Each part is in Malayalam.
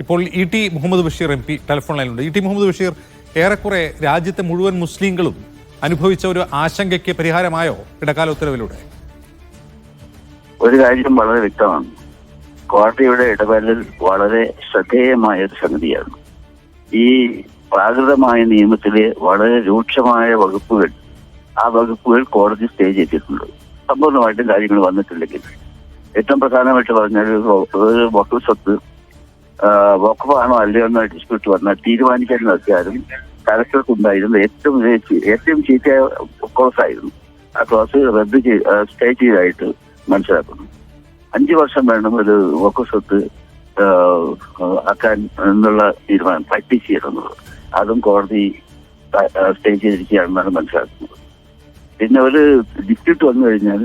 ഇപ്പോൾ E T Muhammad Basheer M P telephone ലൈനിലുണ്ട്. E T Muhammad Basheer ഏറെക്കുറെ രാജ്യത്തെ മുഴുവൻ മുസ്ലിങ്ങളും അനുഭവിച്ച ഒരു ആശങ്കയ്ക്ക് പരിഹാരമായോ? ഇടക്കാല ഉത്തരവിലൂടെ. ഒരു കാര്യം വളരെ വ്യക്തമാണ്. കോടതിയുടെ ഇടപെടൽ വളരെ ശ്രദ്ധേയമായ ഒരു സംഗതിയാണ്. ഈ പ്രാകൃതമായ നിയമത്തിലെ വളരെ രൂക്ഷമായ വകുപ്പുകൾ ആ വകുപ്പുകൾ കോടതി സ്റ്റേ ചെയ്തിട്ടുണ്ട്. സമ്പൂർണമായിട്ടും കാര്യങ്ങൾ വന്നിട്ടില്ലെങ്കിൽ. ഏറ്റവും പ്രധാനമായിട്ട് പറഞ്ഞാൽ ഒരു വക്കു സ്വത്ത് വക്കുവാണോ അല്ലയോ എന്ന ഡിസ്പ്യൂട്ട് വന്നാൽ തീരുമാനിക്കാൻ അധികാരം കലക്ടർക്ക് ഉണ്ടായിരുന്ന. ഏറ്റവും ഏറ്റവും ചീത്തയായ ക്ലോസ് ആയിരുന്നു. ആ ക്ലോസ് റദ്ദ് ചെയ്ത് സ്റ്റേ ചെയ്തായിട്ട് മനസ്സിലാക്കുന്നു. അഞ്ചു വർഷം വേണം ഒരു വക്കു സ്വത്ത് ആക്കാൻ എന്നുള്ള തീരുമാനം പ്രാക്ടീസ് ചെയ്യണമെന്നത് അതും കോടതി സ്റ്റേ ചെയ്തിരിക്കുകയാണെന്നാണ് മനസ്സിലാക്കുന്നത്. പിന്നെ ഒരു ഡിസ്പ്യൂട്ട് വന്നു കഴിഞ്ഞാൽ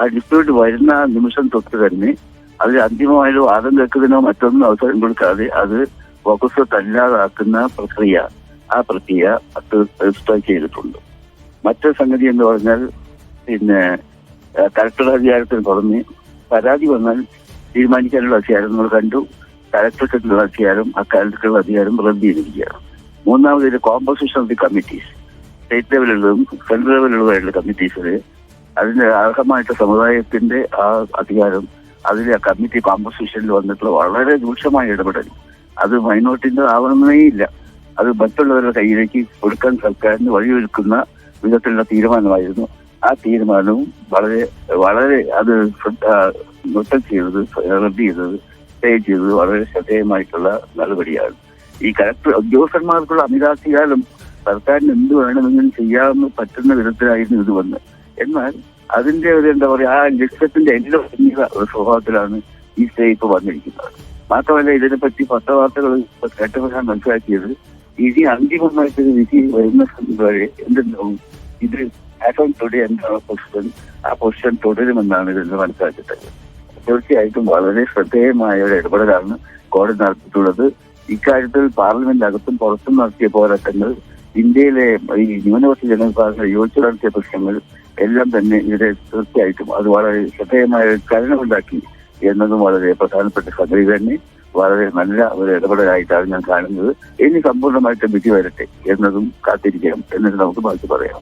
ആ ഡിസ്പ്യൂട്ട് വരുന്ന നിമിഷം തൊട്ട് തന്നെ അതിൽ അന്തിമമായൊരു വാദം കേൾക്കുന്നതിനോ മറ്റൊന്നും അവസരം കൊടുക്കാതെ അത് വകുപ്പ് തല്ലാതാക്കുന്ന പ്രക്രിയ. ആ പ്രക്രിയ അത് ചെയ്തിട്ടുണ്ട്. മറ്റൊരു സംഗതി എന്ന് പറഞ്ഞാൽ പിന്നെ കലക്ടർ അധികാരത്തിന് പുറമെ പരാതി വന്നാൽ തീരുമാനിക്കാനുള്ള അധികാരം നമ്മൾ കണ്ടു. കലക്ടർക്കുള്ള അധികാരം അക്കാലത്തേക്കുള്ള അധികാരം റദ്ദ് ചെയ്തിരിക്കുകയാണ്. മൂന്നാമത് composition of the committees state ലെവലിലുള്ളതും central ലെവലിലുള്ളതായിട്ടുള്ള കമ്മിറ്റീസിൽ അതിന്റെ അർഹമായിട്ട് സമുദായത്തിന്റെ ആ അധികാരം അതിലെ ആ കമ്മിറ്റി കോമ്പോസിഷനിൽ വന്നിട്ടുള്ള വളരെ രൂക്ഷമായ ഇടപെടൽ. അത് മൈനോറിറ്റിന്റെ ആവണമേ ഇല്ല. അത് മറ്റുള്ളവരുടെ കയ്യിലേക്ക് കൊടുക്കാൻ സർക്കാരിന് വഴിയൊരുക്കുന്ന വിധത്തിലുള്ള തീരുമാനമായിരുന്നു. ആ തീരുമാനവും വളരെ വളരെ അത് നൃത്തം ചെയ്തത് റദ്ദ് ചെയ്തത് സ്റ്റേ ചെയ്തത് വളരെ ശ്രദ്ധേയമായിട്ടുള്ള നടപടിയാണ്. ഈ കലക്ടർ ഉദ്യോഗസ്ഥന്മാർക്കുള്ള അമിതാധികാരം സർക്കാരിന് എന്ത് വേണമെങ്കിലും ചെയ്യാമെന്ന് പറ്റുന്ന വിധത്തിലായിരുന്നു ഇത് വന്ന് എന്നാൽ അതിന്റെ ഒരു എന്താ പറയാ ആ ലക്ഷ്യത്തിന്റെ എല്ലാം ഒതുങ്ങിയ ഒരു സ്വഭാവത്തിലാണ് ഈ സ്റ്റേ ഇപ്പൊ വന്നിരിക്കുന്നത്. മാത്രമല്ല ഇതിനെപ്പറ്റി പത്രവാർത്തകൾ കേട്ടപ്പോൾ മനസ്സിലാക്കിയത് ഇനി അന്തിമമായിട്ട് വിധി വരുന്ന വരെ എന്തുണ്ടാവും ഇത് തൊടി എന്താണ് പൊസിഷൻ ആ പൊസിഷൻ തുടരുമെന്നാണ് ഇതെന്ന് മനസ്സിലാക്കിയിട്ടത് തീർച്ചയായിട്ടും വളരെ ശ്രദ്ധേയമായ ഒരു ഇടപെടലാണ് കോടതി നടത്തിയിട്ടുള്ളത്. ഇക്കാര്യത്തിൽ പാർലമെന്റിനകത്തും പുറത്തും നടത്തിയ പോരാട്ടങ്ങൾ ഇന്ത്യയിലെ ഈ ന്യൂനപക്ഷ ജനവിഭാഗങ്ങൾ യോജിച്ചു നടത്തിയ പ്രശ്നങ്ങൾ എല്ലാം തന്നെ ഇതിനെ തീർച്ചയായിട്ടും അത് വളരെ ശ്രദ്ധേയമായ ചലനമുണ്ടാക്കി എന്നതും വളരെ പ്രധാനപ്പെട്ട സംഗതി തന്നെ വളരെ നല്ല ഒരു ഇടപെടലായിട്ടാണ് ഞാൻ കാണുന്നത്. ഇനി സമ്പൂർണമായിട്ട് വിധി വരട്ടെ എന്നതും കാത്തിരിക്കണം. എന്നിട്ട് നമുക്ക് ബാക്കി പറയാം.